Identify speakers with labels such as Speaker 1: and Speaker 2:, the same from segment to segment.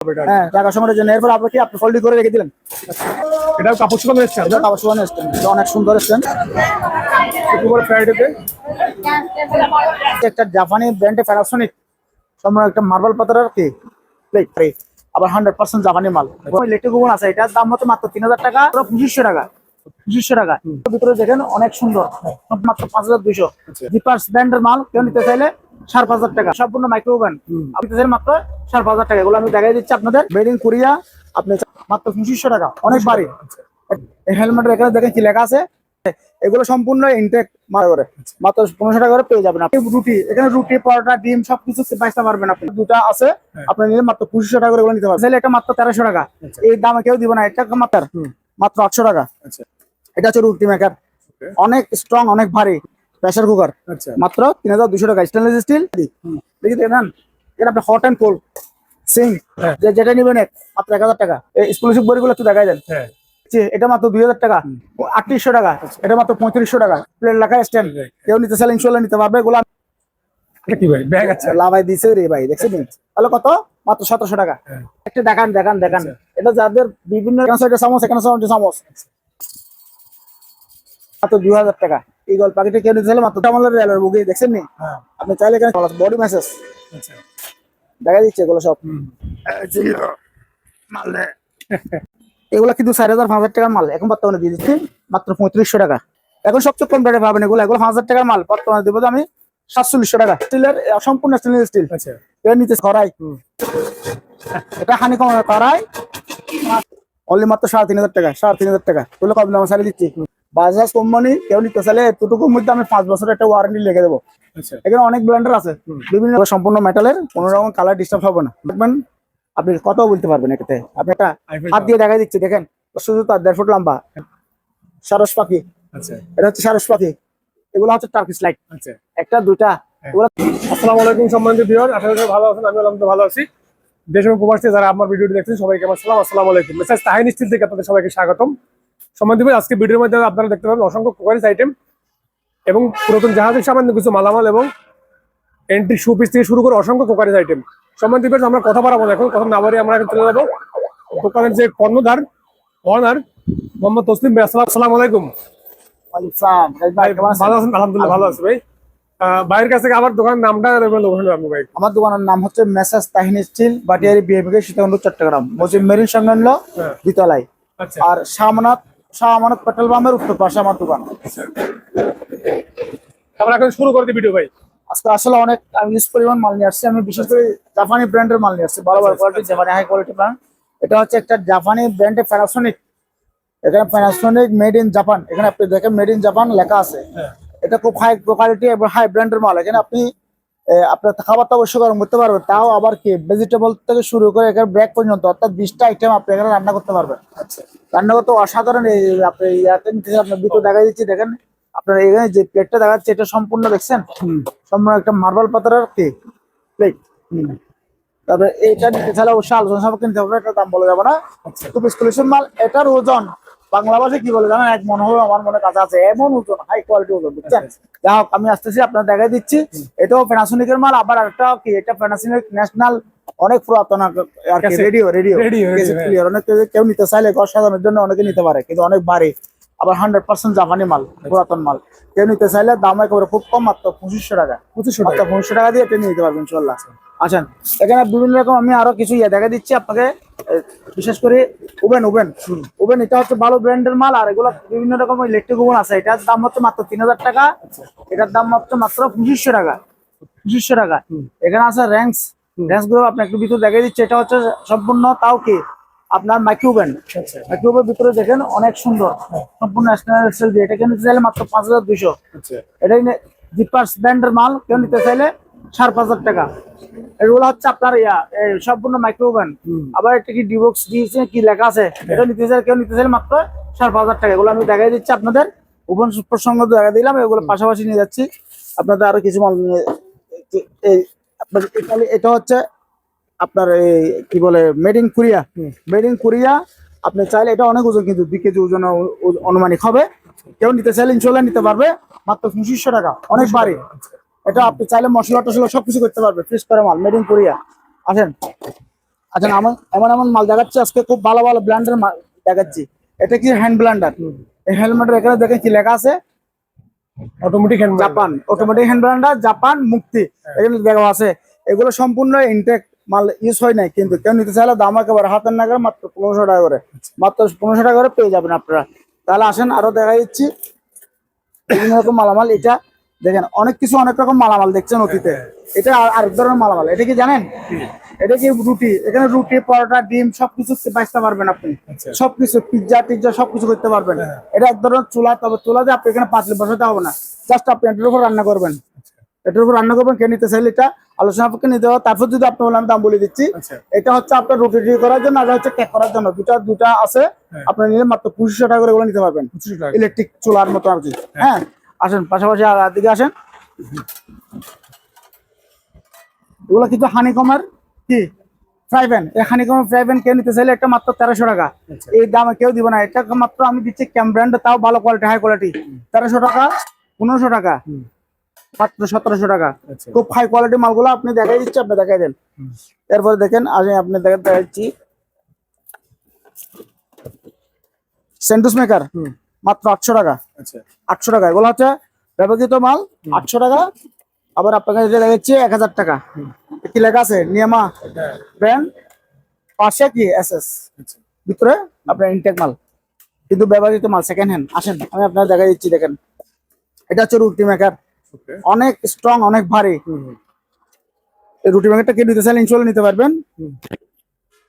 Speaker 1: হ্যাঁ টাকা সংগ্রহের জন্য। এরপর আপনি কি আপনি ফোল্ডিং করে রেখে দিলেন?
Speaker 2: এটাও কাপড় শুকানো এসছে?
Speaker 1: এটা কাপড় শুকানো স্ট্যান্ড এটা অনেক সুন্দর স্ট্যান্ড
Speaker 2: উপরে ফ্রাইডেতে
Speaker 1: একটা জাপানি ব্র্যান্ডে প্যানাসোনিক সম্পূর্ণ একটা মার্বেল পাথরের কি প্লেট আবার হান্ড্রেড পার্সেন্ট জাপানি মাল। ইলেকট্রিক ওভেন আছে এটার দাম হচ্ছে মাত্র তিন হাজার টাকা পঁচিশশো টাকা। পঁচিশশো টাকা। ভিতরে দেখেন অনেক সুন্দর মাত্র পাঁচ হাজার দুইশো। জিপার্স ব্র্যান্ডের মাল কেউ নিতে চাইলে সাড়ে পাঁচ হাজার টাকা। সম্পূর্ণ মাইক্রো ওভেন আপনি মাত্র সাড়ে পাঁচ হাজার টাকা। এগুলো আমি দেখাই দিচ্ছি আপনাদের। মেড ইন কোরিয়া আপনি মাত্র পঁচিশশো টাকা। অনেক বাড়ি। হেলমেটের এখানে দেখেন কি লেখা আছে? এগুলো সম্পূর্ণ ইনটেক মারা করে। মাত্র পনেরোশো টাকা করে পেয়ে যাবেন আপনি। রুটি এখানে রুটি পরোটা ডিম সবকিছু বাইসতে পারবেন আপনি। দুটা আছে আপনি নিলে মাত্র পঁচিশশো টাকা করে নিতে পারবেন। এটা মাত্র তেরোশো টাকা। এই দামে কেউ দিব না। এটা মাত্র মাত্র আটশো টাকা।
Speaker 2: আচ্ছা।
Speaker 1: এটা হচ্ছে রুটি মেকার অনেক স্ট্রং অনেক ভারী। Pressure cooker.
Speaker 2: আচ্ছা।
Speaker 1: মাত্র তিন হাজার দুশো টাকা স্টেনলেস স্টিল দেখি দেখেন এটা আপনি হট অ্যান্ড কোল্ড সিং
Speaker 2: হ্যাঁ।
Speaker 1: যেটা নিবেন মাত্র এক হাজার টাকা। স্কলারশিপ বইগুলো একটু দেখাই দেন।
Speaker 2: হ্যাঁ।
Speaker 1: এটা মাত্র দুই হাজার টাকা। আটত্রিশশো টাকা। এটা মাত্র পঁয়ত্রিশশো টাকা। প্লেট লেখা স্ট্যান্ড কেউ নিতে চাইলে ইনশাল্লাহ নিতে পারবে। এগুলো
Speaker 2: কি ভাই? ব্যাগ আছে।
Speaker 1: লাভাই দিছে রে ভাই দেখছেন? তাহলে কত? মাত্র সতেরোশো টাকা।
Speaker 2: হ্যাঁ।
Speaker 1: একটা দেখান দেখান দেখান। এটা যাদের বিভিন্ন এখানে চামচ এখানে চামচ। মাত্র দুই হাজার টাকা। পাখিটা কেউ নিতে চাইলে মাত্র টামালের রেলের বুকে দেখছেন নি?
Speaker 2: হ্যাঁ।
Speaker 1: আপনি চাইলে এখানে বডি মেসেজ
Speaker 2: আচ্ছা।
Speaker 1: দেখা দিচ্ছে এগুলো সব। এগুলো কিন্তু চার হাজার পাঁচ হাজার টাকার মাল এখন বর্তমানে দিয়ে দিচ্ছি মাত্র পঁয়ত্রিশশো টাকা। এখন সবচেয়ে কম রেটে পাবেন এগুলো। এগুলো পাঁচ হাজার টাকার মাল বর্তমানে দেবো আমি সাতচল্লিশশো টাকা। স্টিলের সম্পূর্ণ স্টেনলেস স্টিল এর নিচে করাই এটা হানি কম করাই অনলি মাত্র সাড়ে তিন হাজার টাকা সাড়ে তিন হাজার টাকা। ওগুলো কম দামে সারি দিচ্ছি। বাজাজ কোম্পানি কেউ নিতে চাইলে এতটুকুর মধ্যে আমি পাঁচ বছরের একটা ওয়ারেন্টি লিখে দেবো।
Speaker 2: আচ্ছা।
Speaker 1: এখানে অনেক ব্র্যান্ডের আছে। বিভিন্ন সম্পূর্ণ মেটালের কোনো রকম কালার ডিস্টার্ব হবে না। দেখবেন আপনি কত বলতে পারবেন এটাতে। আপনি একটা হাত দিয়ে দেখাই দিচ্ছি দেখেন। শুধু তার দেড় ফুট লম্বা। সারস পাখি।
Speaker 2: আচ্ছা।
Speaker 1: এটা হচ্ছে সারস পাখি। এগুলো হচ্ছে টার্কিস লাইট
Speaker 2: আচ্ছা।
Speaker 1: একটা দুইটা এগুলো
Speaker 2: আসসালামু আলাইকুম সম্মানিত ভিউয়ার আশা করি ভালো আছেন আমি আলহামদুলিল্লাহ ভালো আছি। দেশ এবং প্রবাসী যারা আমার ভিডিওটি দেখছেন সবাইকে আমার সালাম। আসসালামু আলাইকুম। মেসেজ তাহিন স্টিল থেকে আপনাদের সবাইকে স্বাগতম। সম্মানিত ভাই আজকে ভিডিওর মধ্যে আপনারা দেখতে পাবেন অসংখ্য কুকারিজ আইটেম এবং পুরাতন জাহাজের সামান্য কিছু মালামাল এবং এন্ট্রি শু পিস থেকে শুরু করে অসংখ্য কুকারিজ আইটেম সম্মানিত ভাই আমরা কথা বাড়াবো না এখন কথা না বাড়িয়ে আমরা চলে যাব। দোকানের যে কর্ণধার অনার মোহাম্মদ তসলিম ভাই আসসালাম আলাইকুম? ভালো আছেন? আলহামদুলিল্লাহ ভালো আছি ভাই। আহ, ভাইয়ের কাছ থেকে আবার দোকানের নামটা দেবেন ভাই।
Speaker 1: আমার দোকানের নাম হচ্ছে messrs Tahin steel Batiari BAPK Sitakunda Chattogram. মসজিদ মেরিন সংলগ্ন
Speaker 2: হ্যাঁ।
Speaker 1: দ্বিতলায়।
Speaker 2: আচ্ছা।
Speaker 1: আর শাহমানত শাহ আমানত পেট্রোল পাম্পের উত্তর পাশে আমার দোকান।
Speaker 2: আমরা এখন শুরু করে দিই ভিডিও ভাই।
Speaker 1: আজকে আসলে অনেক আমি ইউজ পরিমাণ মাল নিয়ে আসছি। আমি বিশেষ করে জাপানি ব্র্যান্ডের মাল নিয়ে আসছি। ভালো ভালো কোয়ালিটি জাপানি হাই কোয়ালিটি ব্র্যান্ড এটা হচ্ছে একটা জাপানি ব্র্যান্ডের প্যানাসোনিক এখানে প্যানাসোনিক মেড ইন জাপান এখানে আপনি দেখেন মেড ইন জাপান লেখা আছে।
Speaker 2: হ্যাঁ।
Speaker 1: এটা খুব হাই কোয়ালিটি এবং হাই ব্র্যান্ডের মাল। এখানে আপনি আপনার খাবার তো অবশ্যই গরম করতে পারবেন। তাও আবার কি ভেজিটেবল থেকে শুরু করে এখানে ব্রেক পর্যন্ত অর্থাৎ বিশটা আইটেম আপনি এখানে রান্না করতে পারবেন।
Speaker 2: আচ্ছা।
Speaker 1: রান্না করতে অসাধারণ এই আপনি আপনার ভিতর দেখা দিচ্ছি দেখেন। আপনার এখানে যে প্লেটটা দেখা যাচ্ছে এটা সম্পূর্ণ দেখছেন? সম্পূর্ণ একটা মার্বেল পাথরের কি প্লেট তারপরে এইটা নিতে চাইলে অবশ্যই আলোচনা সাপেক্ষে নিতে হবে এটা দাম বলা যাবে না। খুব স্কুলেশন মাল এটার ওজন বাংলা ভাষায় কি বলে জানেন? এক মনে হবে আমার মনে কাছে আছে এমন ওজন হাই কোয়ালিটি ওজন বুঝছেন? যাই হোক আমি আসতেছি আপনার দেখাই দিচ্ছি। এটাও প্যানাসোনিকের মাল আবার একটা কি এটা প্যানাসোনিক ন্যাশনাল অনেক পুরাতন আর কি. Radio radio. ক্লিয়ার অনেক কেউ- নিতে চাইলে ঘর সাজানোর জন্য অনেকে নিতে পারে কিন্তু অনেক ভারী। আবার হান্ড্রেড পার্সেন্ট জাপানি মাল পুরাতন মাল। কেউ নিতে চাইলে দাম একেবারে খুব কম মাত্র পঁচিশশো টাকা।
Speaker 2: পঁচিশশো
Speaker 1: মাত্র পঁচিশশো টাকা দিয়ে এটা নিতে পারবেন ইনশাল্লাহ আছেন এখানে বিভিন্ন রকম আমি আরও কিছু ইয়ে দেখা দিচ্ছি আপনাকে। বিশেষ করে ওভেন ওভেন। ওভেন এটা হচ্ছে ভালো ব্র্যান্ডের মাল আর এগুলো বিভিন্ন রকম ইলেকট্রিক ওভেন আছে। এটার দাম হচ্ছে মাত্র তিন হাজার টাকা। এটার দাম হচ্ছে মাত্র পঁচিশশো টাকা। পঁচিশশো টাকা। এখানে আছে র্যাঙ্কস র্যাঙ্কসগুলো আপনি একটু ভিতরে দেখাই দিচ্ছে। এটা হচ্ছে সম্পূর্ণ তাও কি? আপনার মাইক্রোওভেন
Speaker 2: আচ্ছা
Speaker 1: মাইক্রোওভেন ভিতরে দেখেন অনেক সুন্দর। সম্পূর্ণ স্ট্যান্ডার্ড সেল দিয়ে। এটা কেউ নিতে চাইলে মাত্র পাঁচ হাজার দুইশো।
Speaker 2: আচ্ছা।
Speaker 1: এটাই জিপার্স ব্র্যান্ডের মাল। কেউ নিতে চাইলে সাড়ে পাঁচ হাজার টাকা। এগুলো হচ্ছে আপনার ইয়া এই সম্পূর্ণ মাইক্রোওভেন আবার এটা কি ডিবক্স দিয়েছে কি লেখা আছে এটা নিতে চাই কেউ নিতে চাই মাত্র সাড়ে পাঁচ হাজার টাকা। এগুলো আমি দেখাই দিচ্ছি আপনাদের। ওভেন প্রসঙ্গ দেখা দিলাম এগুলো পাশাপাশি নিয়ে যাচ্ছি। আপনাদের আরও কিছু মাল নিয়ে আপনার এটা হচ্ছে আপনার এই কি বলে made in Korea made in Korea আপনি চাইলে এটা অনেক ওজন কিন্তু দুই কেজি ওজন অনুমানিক হবে। কেউ নিতে চাইলে ইনশাল্লাহ নিতে পারবে মাত্র পঁচিশশো টাকা। অনেক বাড়ি। এটা আপনি চাইলে মশলা টসলা সবকিছু করতে পারবে ফ্রিজ করে মাল মেড ইন কোরিয়া আসেন। আচ্ছা আমার এমন এমন মাল দেখাচ্ছি আজকে খুব ভালো ভালো ব্ল্যান্ডের মাল দেখাচ্ছি। এটা কি হ্যান্ড ব্লান্ডার এই হেলমেটের এখানে দেখেন কি লেখা আছে?
Speaker 2: Automatic hand
Speaker 1: Japan automatic hand blender Japan মুক্তি। এগুলো দেখা আছে। এগুলো সম্পূর্ণ ইনটেক মাল ইউজ হয় নাই কিন্তু কেউ নিতে চাইলে দাম একেবারে হাতের নাগার মাত্র পনেরোশো টাকা করে। মাত্র পনেরোশো টাকা করে পেয়ে যাবেন আপনারা। তাহলে আসেন আরও দেখা দিচ্ছি। বিভিন্ন রকম মালামাল এটা দেখেন অনেক কিছু অনেক রকম মালামাল দেখছেন অতীতে। এটা আর- আরেক ধরনের মালামাল। এটা কি জানেন? এটা কি রুটি? এখানে রুটি পরোটা ডিম সবকিছু বাঁচতে পারবেন আপনি।
Speaker 2: আচ্ছা।
Speaker 1: সবকিছু পিৎজা টিজ্জা সবকিছু করতে পারবেন। এটা এক ধরনের চুলা তবে চুলাতে আপনি এখানে লিটার বসাতে হবে না। জাস্ট আপনি এটার উপর রান্না করবেন। এটার উপর রান্না করবেন কে নিতে চাইলে এটা আলোচনা পক্ষে নিতে হবে। তারপর যদি আপনি বলেন দাম বলে দিচ্ছি।
Speaker 2: আচ্ছা।
Speaker 1: এটা হচ্ছে আপনার রুটি টুটি করার জন্য আর হচ্ছে কেক করার জন্য। দুটা দুটা আছে।
Speaker 2: হ্যাঁ।
Speaker 1: আপনি নিলে মাত্র পঁচিশশো টাকা করে নিতে পারবেন। ইলেকট্রিক চুলার মতো আর কি। হ্যাঁ। আসেন পাশাপাশি আর দিকে আসেন। এগুলো কিন্তু হানিকমের কি? ফ্রাই প্যান এই হানিকমের ফ্রাই প্যান কেউ নিতে চাইলে একটা মাত্র তেরোশো টাকা।
Speaker 2: আচ্ছা।
Speaker 1: এই দামে কেউ দিবে না। এটা মাত্র আমি দিচ্ছি ক্যাম ব্র্যান্ড তাও ভালো কোয়ালিটি হাই কোয়ালিটি তেরোশো টাকা পনেরোশো টাকা। মাত্র সতেরোশো টাকা।
Speaker 2: আচ্ছা।
Speaker 1: খুব হাই কোয়ালিটি মালগুলো আপনি দেখাই দিচ্ছি আপনি দেখাই দেন। এরপরে দেখেন আমি আপনি দেখা- দেখাচ্ছি। সেন্টুস মেকার মাত্র আটশো টাকা।
Speaker 2: আচ্ছা।
Speaker 1: আটশো টাকা। এগুলো হচ্ছে ব্যবহৃত মাল আটশো টাকা। আবার আপনাকে যেটা দেখাচ্ছি এক হাজার টাকা। কি লেখা আছে? নিয়মা ব্র্যান্ড পাশে কি এস এস
Speaker 2: আচ্ছা।
Speaker 1: ভিতরে আপনার ইনটেক মাল। কিন্তু ব্যবহৃত মাল সেকেন্ড হ্যান্ড আসেন আমি আপনার দেখা দিচ্ছি দেখেন। এটা হচ্ছে রুটি মেকার অনেক স্ট্রং অনেক ভারী। রুটি মেকারটা কি নিতে চাইলে ইনশাল্লাহ নিতে পারবেন।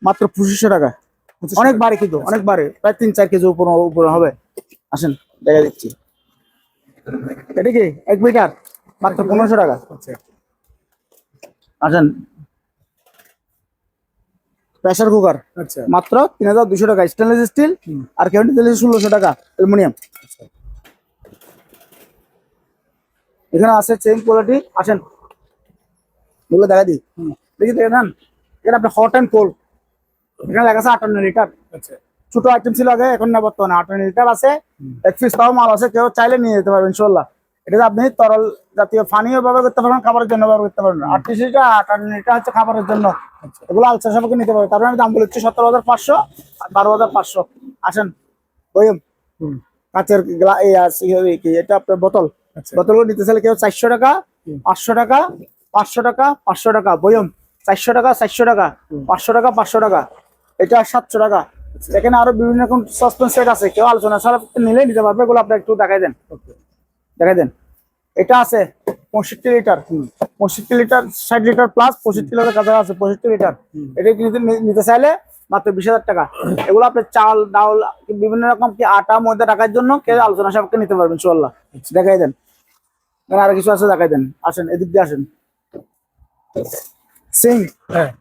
Speaker 1: মাত্র পঁচিশশো টাকা। অনেক ভারী কিন্তু অনেক ভারী। প্রায় তিন চার কেজি উপর উপরে হবে। আসেন দেখা দিচ্ছি। এটা কি? এক মিটার? মাত্র পনেরোশো টাকা।
Speaker 2: আচ্ছা।
Speaker 1: আসেন। Pressure cooker.
Speaker 2: আচ্ছা।
Speaker 1: মাত্র তিন হাজার দুশো টাকা। স্টেনলেস স্টিল আর কেউ নিতে ষোলোশো টাকা। অ্যালুমিনিয়াম।
Speaker 2: আচ্ছা।
Speaker 1: এখানে আছে সেম কোয়ালিটি। আসেন। এগুলো দেখা দিই। দেখি দেখে নেন। এখানে আপনি হট অ্যান্ড কোল্ড। এখানে লেখা আছে আটান্ন লিটার।
Speaker 2: আচ্ছা।
Speaker 1: ছোট আইটেম ছিল আগে এখন না। বর্তমানে আটান্ন লিটার আছে এক পিস তাও মাল আছে কেউ চাইলে নিয়ে যেতে পারবেন ইনশাল্লাহ এটা আপনি তরল জাতীয় পানীয় ব্যবহার করতে পারবেন খাবারের জন্য ব্যবহার করতে পারবেন। আটত্রিশ লিটার আটান্ন লিটার হচ্ছে খাবারের জন্য।
Speaker 2: আচ্ছা।
Speaker 1: এগুলো আলসা সাপেক্ষে নিতে পারবে। তারপরে আমি দাম বলেছি সতেরো হাজার পাঁচশো আর বারো হাজার পাঁচশো। আসেন বইম। কাঁচের কি- এটা আপনার বোতল।
Speaker 2: আচ্ছা।
Speaker 1: বোতলগুলো নিতে চাইলে কেউ চারশো টাকা পাঁচশো টাকা পাঁচশো টাকা পাঁচশো টাকা। বয়ম চারশো টাকা চারশো টাকা পাঁচশো টাকা পাঁচশো টাকা। এটা সাতশো টাকা। এখানে আরও বিভিন্ন রকম সাসপেন্স সেট আছে কেউ আলোচনা ছাড়া নিলে নিতে পারবে এগুলো আপনি একটু দেখাই দেন। দেখাই দেন। এটা আছে পঁয়ষট্টি লিটার। পঁয়ষট্টি লিটার ষাট লিটার প্লাস পঁয়ষট্টি লিটার কাছে আছে পঁয়ষট্টি লিটার। এটা নিতে চাইলে মাত্র বিশ হাজার টাকা। এগুলো আপনি চাল ডাল বিভিন্ন রকম কি আটা ময়দা রাখার জন্য কেউ আলোচনা সবকে নিতে পারবেন ইনশাল্লাহ দেখাই দেন। আর কিছু আছে দেখাই দেন। আসেন এদিক দিয়ে আসেন। সিং
Speaker 2: হ্যাঁ।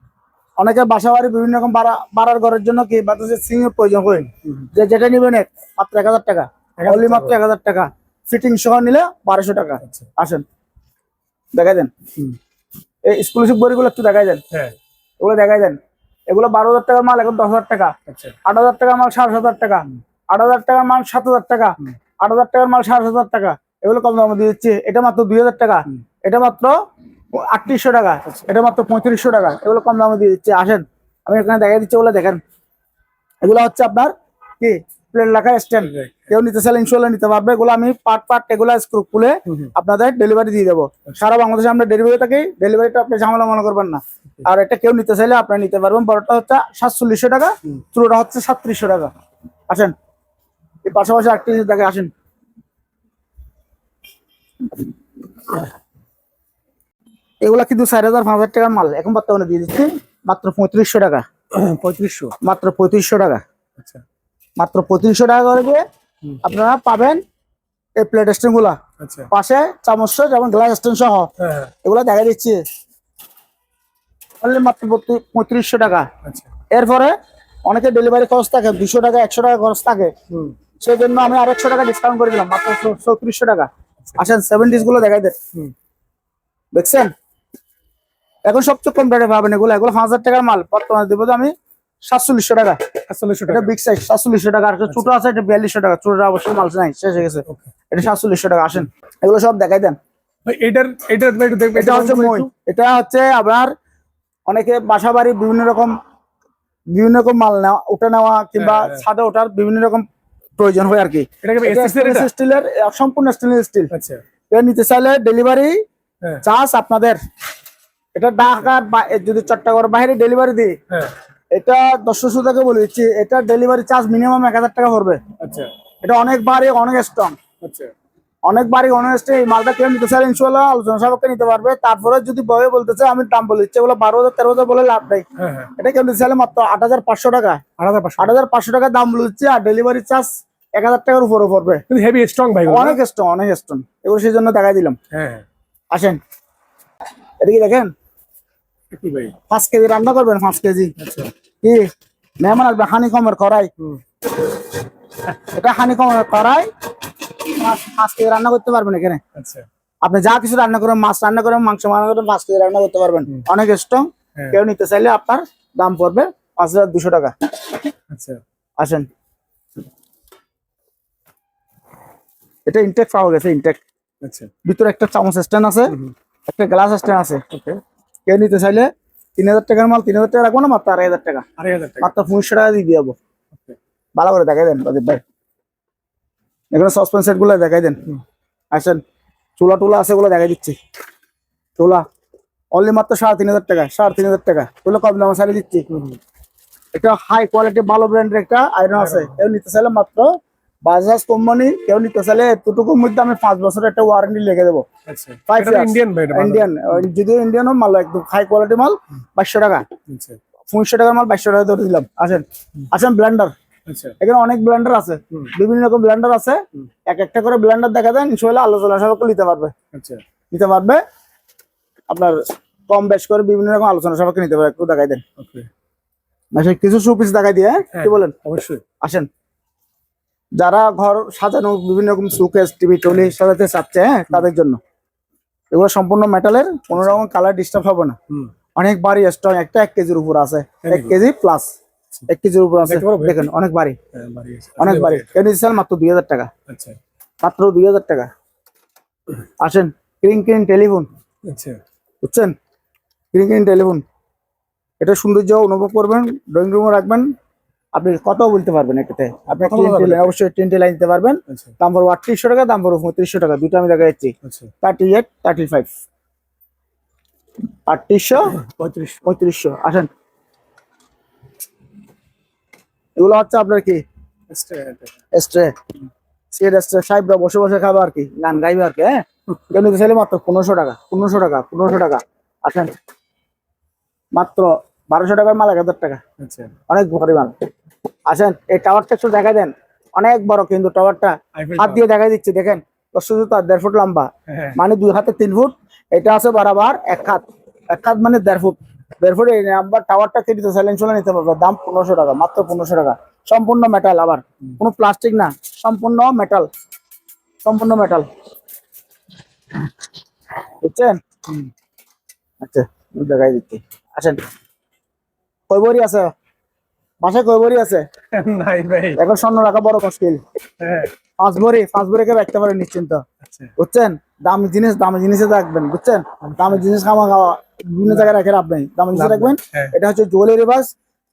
Speaker 1: অনেকের বাসা বাড়ি বিভিন্ন রকম বাড়া- বাড়ার ঘরের জন্য কি বাতাসে সিং এর প্রয়োজন হয়। যে যেটা নিবেন এক মাত্র এক হাজার টাকা।
Speaker 2: 1000
Speaker 1: অনলি মাত্র এক হাজার টাকা। ফিটিং সহ নিলে বারোশো টাকা।
Speaker 2: আচ্ছা।
Speaker 1: আসেন। দেখাই দেন। এই স্কলারশিপ বইগুলো একটু দেখাই দেন।
Speaker 2: হ্যাঁ।
Speaker 1: এগুলো দেখাই দেন। এগুলো বারো হাজার টাকার মাল এখন দশ হাজার টাকা।
Speaker 2: আচ্ছা।
Speaker 1: আট হাজার টাকার মাল সাড়ে সাত হাজার টাকা। আট হাজার টাকার মাল সাত হাজার টাকা। আট হাজার টাকার মাল সাড়ে সাত হাজার টাকা। এগুলো কম দামে দিয়ে দিচ্ছে। এটা মাত্র দুই হাজার টাকা। এটা মাত্র আটত্রিশশো টাকা। এটা মাত্র পঁয়ত্রিশশো টাকা। এগুলো কম দামে দিয়ে দিচ্ছে। আসেন আমি এখানে দেখাই দিচ্ছি ওগুলো দেখেন। এগুলো হচ্ছে আপনার কি? প্লেট রাখার স্ট্যান্ড। কেউ নিতে চাইলে ইনশাল্লাহ নিতে পারবে। এগুলো আমি পার্ট পার্ট এগুলো স্ক্রু খুলে। আপনাদের ডেলিভারি দিয়ে দেবো। সারা বাংলাদেশে আমরা ডেলিভারি থাকি। ডেলিভারিটা আপনি ঝামেলা মনে করবেন না। আর এটা কেউ নিতে চাইলে আপনি নিতে পারবেন। বড়টা হচ্ছে সাতচল্লিশশো টাকা। ছোটটা হচ্ছে সাতত্রিশশো টাকা। আসেন এই পাশাপাশি আরেকটি জিনিস দেখে আসেন। এগুলা কিন্তু চার হাজার পাঁচ হাজার টাকার মাল। এখন বর্তমানে দিয়ে দিচ্ছি মাত্র পঁয়ত্রিশশো টাকা।
Speaker 2: পঁয়ত্রিশশো?
Speaker 1: মাত্র পঁয়ত্রিশশো টাকা।
Speaker 2: আচ্ছা।
Speaker 1: মাত্র পঁয়ত্রিশশো টাকা করে আপনারা পাবেন এই প্লেট স্ট্যান্ডগুলা।
Speaker 2: আচ্ছা।
Speaker 1: পাশে চামচ যেমন গ্লাস স্ট্যান্ড সহ।
Speaker 2: হ্যাঁ হ্যাঁ।
Speaker 1: দেখা দিচ্ছি। মাত্র পঁয়ত্রিশশো টাকা।
Speaker 2: আচ্ছা।
Speaker 1: এরপরে অনেকে ডেলিভারি খরচ থাকে দুশো টাকা একশো টাকা খরচ থাকে।
Speaker 2: হুম।
Speaker 1: সেই জন্য আমি আরেকশো টাকা ডিসকাউন্ট করে দিলাম মাত্র চৌত্রিশশো টাকা। আসেন সেভেন ডিসগুলো দেখাই দেন। দেখছেন? এখন সবচেয়ে কম রেটে পাবেন এগুলো। এগুলো পাঁচ হাজার টাকার মাল। বর্তমানে দেবো তো আমি সাতচল্লিশশো টাকা।
Speaker 2: আটচল্লিশশো
Speaker 1: এটা
Speaker 2: টাকা।
Speaker 1: বিগ সাইজ সাতচল্লিশশো টাকা। আর ছোট আছে এটা বিয়াল্লিশশো টাকা। ছোটটা অবশ্যই মাল নাই শেষ হয়ে গেছে। এটা সাতচল্লিশশো টাকা। আসেন এগুলো সব দেখাই দেন।
Speaker 2: এটার
Speaker 1: এটা হচ্ছে মই এটা হচ্ছে আপনার অনেকে বাসা বাড়ি বিভিন্ন রকম বিভিন্ন রকম মাল নেওয়া উঠে নেওয়া কিংবা
Speaker 2: হ্যাঁ, হ্যাঁ।
Speaker 1: ছাদে ওঠার বিভিন্ন রকম প্রয়োজন হয় আর কি। স্টিলের সম্পূর্ণ স্টেনলেস স্টিল
Speaker 2: আচ্ছা।
Speaker 1: এটা নিতে চাইলে ডেলিভারি
Speaker 2: হ্যাঁ।
Speaker 1: চার্জ আপনাদের। এটা ঢাকার যদি চট্টগ্রামের বাইরে ডেলিভারি দিই
Speaker 2: হ্যাঁ।
Speaker 1: এটা দশশো টাকা বলে দিচ্ছি এটা ডেলিভারি চার্জ মিনিমাম এক হাজার টাকা পড়বে।
Speaker 2: আচ্ছা।
Speaker 1: এটা অনেক বাড়ি অনেক স্ট্রং
Speaker 2: আচ্ছা।
Speaker 1: অনেক বাড়ি অনেক স্ট্রং এই মালটা কেউ নিতে চাইলে ইনশাল্লাহ আলোচনা সাপেক্ষে নিতে পারবে। তারপরে যদি বয়ে বলতে চাই আমি দাম বলে দিচ্ছি বলে বারো হাজার তেরো হাজার বলে লাভ নেই।
Speaker 2: হ্যাঁ হ্যাঁ।
Speaker 1: এটা কেউ নিতে চাইলে মাত্র আট হাজার পাঁচশো টাকা।
Speaker 2: আট হাজার পাঁচশো।
Speaker 1: আট হাজার পাঁচশো টাকা দাম বলে দিচ্ছি আর ডেলিভারি চার্জ এক হাজার টাকার উপরে পড়বে।
Speaker 2: হেভি স্ট্রং ভাই
Speaker 1: অনেক স্ট্রং অনেক স্ট্রং এগুলো সেই জন্য দেখাই দিলাম।
Speaker 2: হ্যাঁ
Speaker 1: আসেন। এটা
Speaker 2: কি ভাই
Speaker 1: পাঁচ কেজি রান্না করবেন পাঁচ কেজি?
Speaker 2: আচ্ছা।
Speaker 1: কি? মেহমান আসবে হানি কমের করাই এটা হানি কমের করাই পাঁচ কেজি রান্না করতে পারবেন এখানে।
Speaker 2: আচ্ছা।
Speaker 1: আপনি যা কিছু রান্না করেন মাছ রান্না করেন মাংস রান্না করেন পাঁচ কেজি রান্না করতে পারবেন। অনেক স্ট্রং।
Speaker 2: হ্যাঁ।
Speaker 1: কেউ নিতে চাইলে আপনার দাম পড়বে পাঁচ হাজার দুশো টাকা।
Speaker 2: আচ্ছা।
Speaker 1: আসেন। এটা ইনটেক পাওয়া গেছে ইনটেক
Speaker 2: আচ্ছা।
Speaker 1: ভিতরে একটা চামচ স্ট্যান্ড আছে একটা গ্লাস স্ট্যান্ড আছে।
Speaker 2: ওকে।
Speaker 1: কেউ নিতে চাইলে তিন হাজার টাকার মাল তিন হাজার টাকা রাখব না মাত্র আড়াই হাজার টাকা।
Speaker 2: আড়াই হাজার টাকা।
Speaker 1: মাত্র পঁচিশশো টাকা দিয়ে দিয়ে ভালো করে দেখাই দেন প্রদীপ ভাই। এখানে সসপেন সেটগুলো দেখাই দেন। আসেন চুলা টুলা আছে গুলো দেখাই দিচ্ছি। চুলা অনলি মাত্র সাড়ে তিন হাজার টাকা সাড়ে তিন হাজার টাকা। তুলো কম দামে সারিয়ে দিচ্ছি। একটা হাই কোয়ালিটি ভালো ব্র্যান্ডের একটা আয়রন আছে। কেউ নিতে চাইলে মাত্র বাজাজ কোম্পানি কেউ নিতে চাইলে এতটুকুর মধ্যে আমি পাঁচ বছরের একটা ওয়ারেন্টি লিখে দেবো।
Speaker 2: আচ্ছা. ইন্ডিয়ান ভালো।
Speaker 1: ইন্ডিয়ান মাল একদম হাই কোয়ালিটি মাল বাইশশো টাকা।
Speaker 2: আচ্ছা।
Speaker 1: পঁচিশশো টাকার মাল বাইশশো টাকা ধরে দিলাম। আসেন আসেন ব্লেন্ডার
Speaker 2: আচ্ছা।
Speaker 1: এখানে অনেক ব্লেন্ডার আছে। বিভিন্ন রকম ব্লেন্ডার আছে। এক একটা করে ব্লেন্ডার দেখা দেন ইনশাল্লাহ আলোচনা সাপেক্ষে নিতে পারবে। নিতে পারবে। আপনার কম বেশ করে বিভিন্ন রকম আলোচনা সাপেক্ষে নিতে পারবে একটু দেখাই দেন। কিছু সুপিস দেখাই দিয়ে হ্যাঁ?
Speaker 2: হ্যাঁ।
Speaker 1: কি বলেন?
Speaker 2: অবশ্যই।
Speaker 1: আসেন। যারা ঘর সাজানো বিভিন্ন রকম সুকেস টিভি টলি সাজাতে চাচ্ছে হ্যাঁ তাদের জন্য। এগুলো সম্পূর্ণ মেটালের কোনো রকম কালার ডিস্টার্ব হবে না। অনেক বাড়ি স্ট্রং একটা এক কেজির উপর আছে। এক কেজি প্লাস এক কেজির উপর আছে। দেখেন অনেক বাড়ি।
Speaker 2: হ্যাঁ।
Speaker 1: অনেক বাড়ি দিচ্ছেন মাত্র দুই হাজার টাকা।
Speaker 2: আচ্ছা।
Speaker 1: মাত্র দুই হাজার টাকা। আসেন ক্রিং ক্রিং টেলিফোন
Speaker 2: আচ্ছা।
Speaker 1: বুঝছেন? ক্রিং ক্রিং টেলিফোন এটা সৌন্দর্য অনুভব করবেন ড্রয়িং রুমে রাখবেন। আপনি কত বলতে পারবেন এটাতে? আপনি অবশ্যই টেন্টে লাইন দিতে পারবেন।
Speaker 2: আচ্ছা।
Speaker 1: দাম পড়ব আটত্রিশশো টাকা দাম পড়ব পঁয়ত্রিশশো টাকা। দুটো আমি দেখা যাচ্ছি থার্টি এইট থার্টি ফাইভ আটত্রিশশো?
Speaker 2: পঁয়ত্রিশ।
Speaker 1: পঁয়ত্রিশশো। আসেন। এগুলো হচ্ছে আপনার কি? স্ট্রে সিএড স্ট্রে সাহেবরা বসে বসে খাবে আর কি? গান গাইবে আর কি হ্যাঁ? কেন চাইলে মাত্র পনেরোশো টাকা পনেরোশো টাকা পনেরোশো টাকা। আসেন। মাত্র বারোশো টাকার মাল এক হাজার টাকা।
Speaker 2: আচ্ছা।
Speaker 1: অনেক ভারী মাল। আসেন এই টাওয়ারটা একটু দেখা দেন। অনেক বড় কিন্তু টাওয়ারটা হাত দিয়ে দেখাই দিচ্ছে দেখেন। দর্শক দেড় ফুট লম্বা।
Speaker 2: হ্যাঁ।
Speaker 1: মানে দুই হাতে তিন ফুট। এটা আছে বারাবার এক হাত। এক হাত মানে দেড় ফুট। দেড় ফুট এই নাম্বার টাওয়ারটা কেটে চাইলেন চলে নিতে পারবে। দাম পনেরোশো টাকা মাত্র পনেরোশো টাকা। সম্পূর্ণ মেটাল আবার। কোনো প্লাস্টিক না। সম্পূর্ণ মেটাল সম্পূর্ণ মেটাল বুঝছেন? আচ্ছা দেখাই দিচ্ছি। আসেন। কয় বড়ি আছে? বাসায় কয় বড়ি আছে?
Speaker 2: নাই ভাই।
Speaker 1: এখন স্বর্ণ রাখা বড় মুশকিল।
Speaker 2: হ্যাঁ।
Speaker 1: পাঁচ ভরি পাঁচ ভরিকে রাখতে পারেন নিশ্চিন্ত।
Speaker 2: আচ্ছা।
Speaker 1: বুঝছেন? দামি জিনিস দামি জিনিসে রাখবেন বুঝছেন? দামি জিনিস খাওয়া খাওয়া বিভিন্ন জায়গায় রেখে রাখবেন দামি জিনিস রাখবেন। এটা হচ্ছে জুয়েলারি বাস।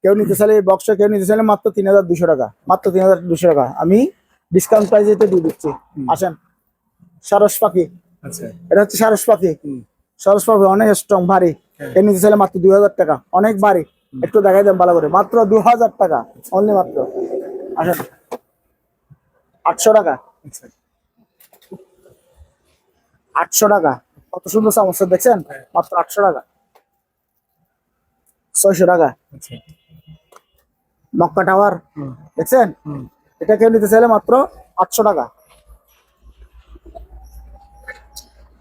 Speaker 1: কেউ নিতে চাইলে বক্স কেউ নিতে চাইলে মাত্র তিন হাজার দুশো টাকা মাত্র তিন হাজার দুশো টাকা। আমি ডিসকাউন্ট প্রাইসে দিয়ে দিচ্ছি। আসেন। সারস পাখি।
Speaker 2: আচ্ছা।
Speaker 1: এটা হচ্ছে সারস পাখি। সারস পাখি অনেক স্ট্রং ভারী।
Speaker 2: হ্যাঁ।
Speaker 1: কেউ নিতে চাইলে মাত্র দুই হাজার টাকা। অনেক ভারী। একটু দেখাই দেন ভালো করে। মাত্র দু হাজার টাকা। অনলি মাত্র। আসেন। আটশো টাকা।
Speaker 2: আচ্ছা
Speaker 1: আটশো টাকা। কত সুন্দর সমস্যা দেখছেন? মাত্র আটশো টাকা। ছয়শো টাকা।
Speaker 2: আচ্ছা।
Speaker 1: Mecca tower.
Speaker 2: হুম।
Speaker 1: দেখছেন? এটা কেউ নিতে চাইলে মাত্র আটশো টাকা।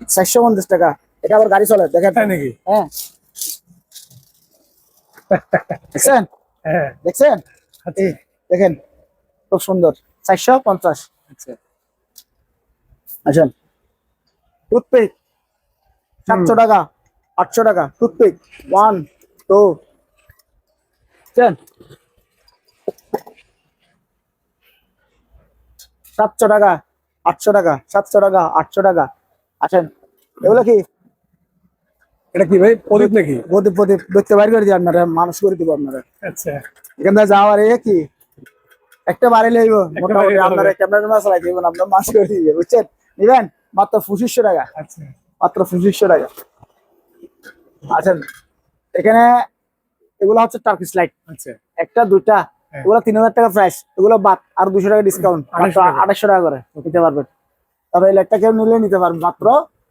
Speaker 1: চারশো পঞ্চাশ টাকা। এটা আবার গাড়ি চলে দেখেন।
Speaker 2: নাকি?
Speaker 1: হ্যাঁ। দেখছেন?
Speaker 2: হ্যাঁ।
Speaker 1: দেখছেন?
Speaker 2: আচ্ছা।
Speaker 1: দেখেন খুব সুন্দর। চারশো পঞ্চাশ।
Speaker 2: আচ্ছা।
Speaker 1: আসেন। টুথপিক সাতশো টাকা আটশো টাকা টুথপিক ওয়ান টু সাতশো টাকা আটশো টাকা সাতশো টাকা আটশো টাকা। আসেন। এগুলো কি?
Speaker 2: এটা কি ভাই প্রদীপ নাকি?
Speaker 1: প্রদীপ প্রদীপ দেখতে বাইর করে দিই আপনারা মানুষ করে দিব আপনারা।
Speaker 2: আচ্ছা।
Speaker 1: এখান থেকে যাওয়ার এ কি? একটা বাড়ি লইব মোটামুটি আপনারা ক্যামেরা মাছ দিবেন আপনার মাছ করে দিবে বুঝছেন? নিবেন? মাত্র পঁচিশশো টাকা।
Speaker 2: আচ্ছা।
Speaker 1: মাত্র পঁচিশশো টাকা। আচ্ছা এখানে এগুলো হচ্ছে টার্কিশ লাইট
Speaker 2: আচ্ছা।
Speaker 1: একটা দুটা
Speaker 2: হ্যাঁ।
Speaker 1: এগুলো তিন হাজার টাকা প্রাইস এগুলো বাদ আর দুশো টাকা ডিসকাউন্ট মাত্র
Speaker 2: 2800 টাকা।
Speaker 1: আঠাশশো টাকা করে নিতে পারবেন। তবে এই লাইটটা কেউ নিলে নিতে পারবেন মাত্র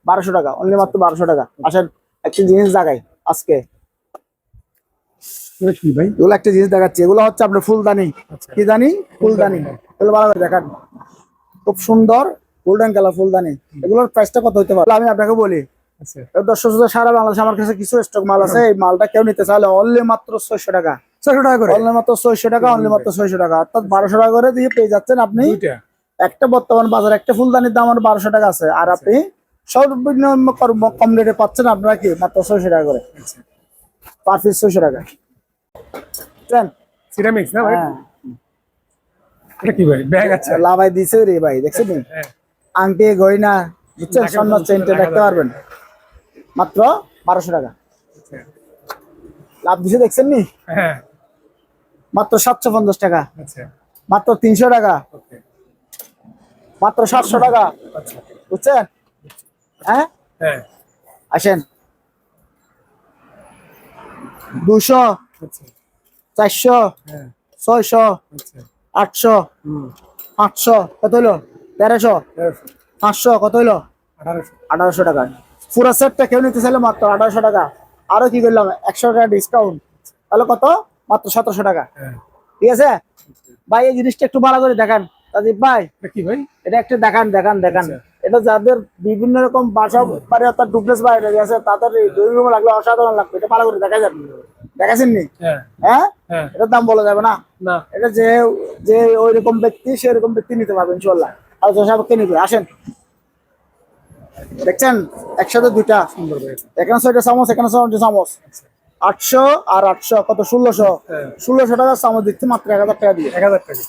Speaker 1: বারোশো টাকা। অনলি মাত্র বারোশো টাকা। আসেন একটা জিনিস দেখাই আজকে।
Speaker 2: ভাই?
Speaker 1: এগুলো একটা জিনিস দেখাচ্ছি। এগুলো হচ্ছে আপনার ফুলদানি।
Speaker 2: আচ্ছা।
Speaker 1: কি জানি? ফুলদানি। এগুলো ভালো করে দেখান। খুব সুন্দর গোল্ডেন কালার ফুলদানি। এগুলোর প্রাইসটা কত হতে পারে? আমি আপনাকে বলি।
Speaker 2: আচ্ছা।
Speaker 1: দর্শক সারা বাংলাদেশ আমার কাছে কিছু স্টক মাল আছে। এই মালটা কেউ নিতে চাইলে অনলি মাত্র ছয়শো টাকা।
Speaker 2: ছয়শো টাকা করে?
Speaker 1: অনলি মাত্র ছয়শো টাকা অনলি মাত্র ছয়শো টাকা। অর্থাৎ বারোশো টাকা করে দিয়ে পেয়ে যাচ্ছেন আপনি একটা বর্তমান বাজার একটা ফুলদানির দাম আর বারোশো টাকা আছে। আর আপনি সর্বনিম্ন কম রেটে পাচ্ছেন আপনারা কি? মাত্র ছয়শো টাকা করে। পার পিস ছয়শো টাকা। বুঝছেন?
Speaker 2: সিরামিক্স না ভাই?
Speaker 1: হ্যাঁ।
Speaker 2: এটা কি ভাই? ব্যাগ
Speaker 1: লাভাই দিছে রে ভাই দেখছেন
Speaker 2: হ্যাঁ।
Speaker 1: আংটি গয়না বুঝছেন?
Speaker 2: দেখা
Speaker 1: স্বর্ণ চেনটা দেখতে পারবেন। মাত্র বারোশো টাকা।
Speaker 2: আচ্ছা।
Speaker 1: লাভ দিছে দেখছেন নি?
Speaker 2: হ্যাঁ।
Speaker 1: মাত্র সাতশো পঞ্চাশ টাকা।
Speaker 2: আচ্ছা।
Speaker 1: মাত্র তিনশো টাকা। মাত্র সাতশো টাকা।
Speaker 2: আচ্ছা।
Speaker 1: বুঝছেন? হ্যাঁ?
Speaker 2: হ্যাঁ।
Speaker 1: আসেন। দুশো
Speaker 2: আচ্ছা।
Speaker 1: চারশো
Speaker 2: হ্যাঁ।
Speaker 1: ছয়শো
Speaker 2: আচ্ছা।
Speaker 1: আটশো পাঁচশো কত হইল? তেরোশো? পাঁচশো কত হইল?
Speaker 2: আঠারোশো।
Speaker 1: টাকা। পুরো সেটটা কেউ নিতে চাইলে মাত্র আঠারোশো টাকা। আরও কি করলাম? একশো টাকা ডিসকাউন্ট তাহলে কত? মাত্র সতেরোশো টাকা।
Speaker 2: হ্যাঁ।
Speaker 1: ঠিক আছে? ভাই এই জিনিসটা একটু ভালো করে দেখান। ভাই
Speaker 2: কি ভাই?
Speaker 1: এটা একটু দেখান দেখান দেখান।
Speaker 2: আচ্ছা।
Speaker 1: এটা যাদের বিভিন্ন রকম বাসা বাড়ি অর্থাৎ ডুপ্লেস বাড়ি আছে তাদের ড্রয়িং রুমে লাগলে অসাধারণ লাগবে। এটা ভালো করে দেখা যাবে। দেখাছেন নি
Speaker 2: হ্যাঁ।
Speaker 1: হ্যাঁ?
Speaker 2: হ্যাঁ।
Speaker 1: এটার দাম বলা যাবে না? এটা যে যে ওই রকম ব্যক্তি ব্যক্তি নিতে পারবে ইনশাল্লাহ আর নিবে। আসেন। দেখছেন? একসাথে দুইটা এখানে ছয়টা চামচ এখানে ছয়টা চামচ। আটশো আর আটশো কত? ষোলোশো।
Speaker 2: হ্যাঁ।
Speaker 1: ষোলোশো টাকা চামচ দিচ্ছে মাত্র এক হাজার টাকা দিয়ে।
Speaker 2: এক হাজার টাকা।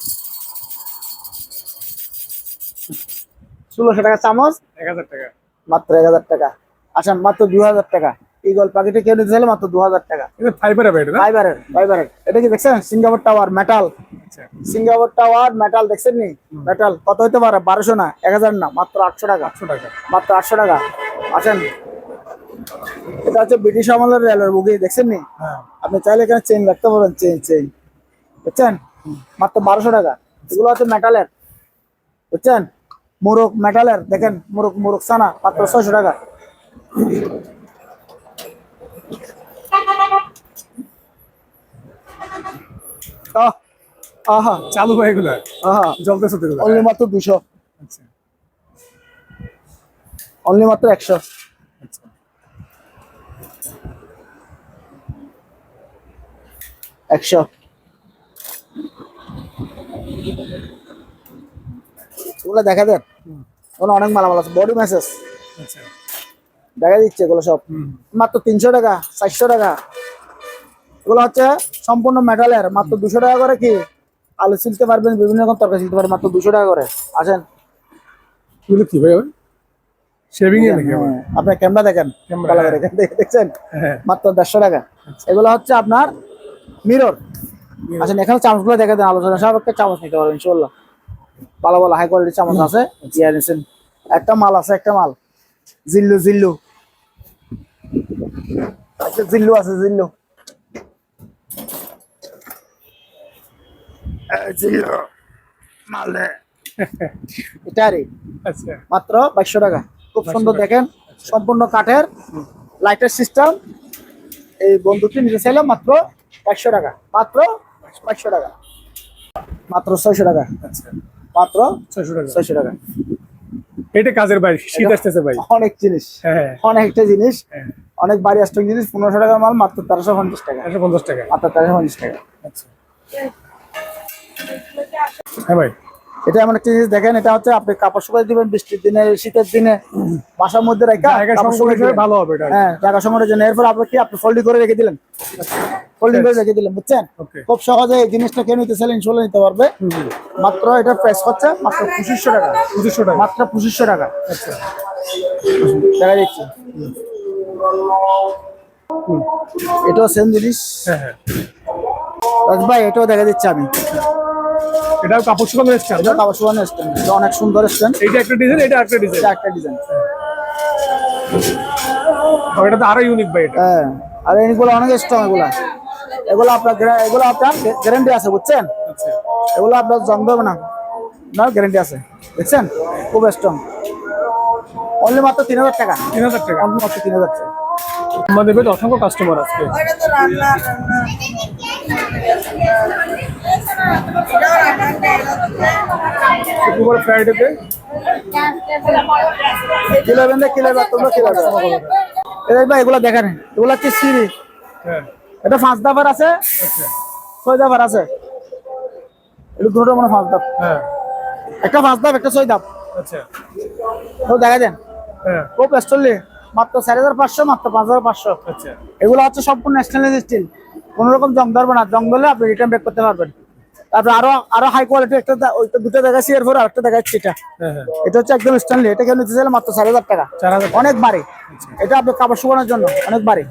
Speaker 1: ষোলোশো টাকা চামচ
Speaker 2: এক হাজার টাকা।
Speaker 1: মাত্র এক হাজার টাকা। আসেন মাত্র দু হাজার টাকা। ইগল প্যাকেটে কেউ নিতে চাইলে মাত্র দু হাজার টাকা।
Speaker 2: এটা ফাইবার হবে এটা
Speaker 1: ফাইবারের ফাইবারের এটা কি দেখছেন? সিঙ্গাপুর টাওয়ার মেটাল
Speaker 2: আচ্ছা।
Speaker 1: সিঙ্গাপুর টাওয়ার মেটাল দেখছেন নি? মেটাল কত হতে পারে? বারোশো না এক হাজার না মাত্র আটশো টাকা।
Speaker 2: আটশো টাকা।
Speaker 1: মাত্র আটশো টাকা। আসেন। এটা হচ্ছে ব্রিটিশ আমলের রেলের বুগি দেখছেন নি?
Speaker 2: হ্যাঁ।
Speaker 1: আপনি চাইলে এখানে চেইন রাখতে পারেন চেইন চেইন বুঝছেন মাত্র বারোশো টাকা। এগুলো হচ্ছে মেটালের বুঝছেন মোরগ মেটালের দেখেন মোরগ মোরগ সানা মাত্র ছয়শো টাকা। আহ,
Speaker 2: চালু ভাই এগুলা।
Speaker 1: আহা।
Speaker 2: জলতেছে তো
Speaker 1: অনলি মাত্র দুশো।
Speaker 2: আচ্ছা।
Speaker 1: অনলি মাত্র একশো।
Speaker 2: আচ্ছা।
Speaker 1: একশো। ওগুলো দেখা দেন। ওখানে অনেক মালামাল আছে। বডি মেসেজ
Speaker 2: আচ্ছা।
Speaker 1: দেখা দিচ্ছে এগুলো সব। মাত্র তিনশো টাকা চারশো টাকা। এগুলো হচ্ছে সম্পূর্ণ মেটালের মাত্র দুশো টাকা করে কি? আলু ছিলতে পারবেন বিভিন্ন রকম তরকারি ছিলতে পারবেন। মাত্র দুশো টাকা করে। আসেন।
Speaker 2: এগুলো কি ভাই? শেভিং এ নাকি
Speaker 1: হ্যাঁ, আপনার ক্যামেরা দেখেন। দেখেন, দেখছেন?
Speaker 2: হ্যাঁ।
Speaker 1: মাত্র দেড়শো টাকা। এগুলো হচ্ছে আপনার মিরর আচ্ছা এখানে চামচগুলো দেখে দেন। আলোচনা সব একটা চামচ নিতে পারবেন ইনশাল্লাহ ভালো ভালো হাই কোয়ালিটি চামচ আছে। জিয়া নিছেন একটা মাল আছে একটা মাল। জিল্লু জিল্লু। একটা জিল্লু আছে জিল্লু। জিল্লু মাল। এটারই
Speaker 2: আচ্ছা।
Speaker 1: মাত্র বাইশশো টাকা। খুব সুন্দর দেখেন। সম্পূর্ণ কাঠের লাইটের সিস্টেম এই বন্দুকটি নিতে চাইলাম মাত্র বাইশশো টাকা। মাত্র বাইশশো টাকা। মাত্র ছয়শো টাকা।
Speaker 2: আচ্ছা।
Speaker 1: মাত্র
Speaker 2: ছয়শো টাকা।
Speaker 1: ছয়শো টাকা।
Speaker 2: এটা কাজের বাড়ি শীত আসতেছে ভাই
Speaker 1: অনেক জিনিস
Speaker 2: হ্যাঁ।
Speaker 1: অনেকটা জিনিস।
Speaker 2: হ্যাঁ।
Speaker 1: অনেক বাড়ি আসতে জিনিস পনেরোশো টাকা মাল মাত্র তেরোশো পঞ্চাশ টাকা।
Speaker 2: তেরোশো পঞ্চাশ টাকা।
Speaker 1: মাত্র তেরোশো পঞ্চাশ টাকা।
Speaker 2: আচ্ছা। হ্যাঁ ভাই।
Speaker 1: এটা এমন একটা জিনিস দেখেন এটা হচ্ছে আপনি কাপড় শুকাই দিবেন বৃষ্টির দিনে শীতের দিনে বাসার মধ্যে রেখে।
Speaker 2: ভালো হবে এটা
Speaker 1: হ্যাঁ টাকা সংগ্রহের জন্য এরপর আপনি কি আপনি ফোল্ডিং করে রেখে দিলেন? ফোল্ডিং করে রেখে দিলেন বুঝছেন? খুব সহজে এই জিনিসটা কেউ নিতে চাইলে ইনশাল্লাহ নিতে পারবে। মাত্র এটা প্রাইস হচ্ছে মাত্র পঁচিশশো টাকা।
Speaker 2: পঁচিশশো টাকা।
Speaker 1: মাত্র পঁচিশশো টাকা।
Speaker 2: আচ্ছা।
Speaker 1: দেখা দিচ্ছি এটাও সেম জিনিস।
Speaker 2: হ্যাঁ হ্যাঁ।
Speaker 1: ভাই এটাও দেখা দিচ্ছি আমি।
Speaker 2: এটাও কাপড় শুকানো স্ট্যান্ড
Speaker 1: এটা কাপড় শুকানো স্ট্যান্ড। এটা অনেক সুন্দর স্ট্যান্ড।
Speaker 2: এইটা একটা ডিজাইন এটা একটা ডিজাইন
Speaker 1: এটা একটা ডিজাইন
Speaker 2: এটা তো আরও ইউনিক ভাই এটা।
Speaker 1: হ্যাঁ আর এগুলো অনেক স্ট্রং এগুলা। এগুলো আপনার এগুলো আপনার গ্যারান্টি আছে বুঝছেন?
Speaker 2: আচ্ছা।
Speaker 1: এগুলো আপনার জং দেবে না। না গ্যারান্টি আছে দেখছেন খুব স্ট্রং অনলি মাত্র তিন হাজার টাকা।
Speaker 2: তিন হাজার টাকা।
Speaker 1: অনলি মাত্র তিন হাজার টাকা।
Speaker 2: আমাদের অসংখ্য কাস্টমার আজকে শুক্রবার ফ্রাইডেতে
Speaker 1: বেঁধে কিলো বেঁধে তোমরা এই ভাই এগুলো দেখেন এগুলো হচ্ছে সিঁড়ি।
Speaker 2: হ্যাঁ।
Speaker 1: এটা পাঁচ দাবার আছে?
Speaker 2: আচ্ছা।
Speaker 1: ছয় দাবার আছে? এটা দুটো মানে পাঁচ দাব
Speaker 2: হ্যাঁ।
Speaker 1: একটা পাঁচ দাব একটা ছয় দাব
Speaker 2: আচ্ছা।
Speaker 1: তো দেখা দেন
Speaker 2: হ্যাঁ।
Speaker 1: খুব স্টলি মাত্র চার হাজার পাঁচশো মাত্র পাঁচ হাজার পাঁচশো।
Speaker 2: আচ্ছা।
Speaker 1: এগুলো হচ্ছে সম্পূর্ণ স্টেনলেস স্টিল কোনো রকম জং ধরবে না জং ধরলে আপনি রিটার্ন ব্যাক করতে পারবেন। তারপরে আরও আরও হাই কোয়ালিটি একটা দুটো দেখাচ্ছি এরপর আরেকটা দেখাচ্ছি এটা।
Speaker 2: হ্যাঁ হ্যাঁ।
Speaker 1: এটা হচ্ছে একদম স্ট্যান্ডলি এটা কেউ নিতে চাইলে মাত্র চার হাজার টাকা। অনেক বাড়ি। এটা আপনি কাপড় শুকানোর জন্য অনেক বাড়ি।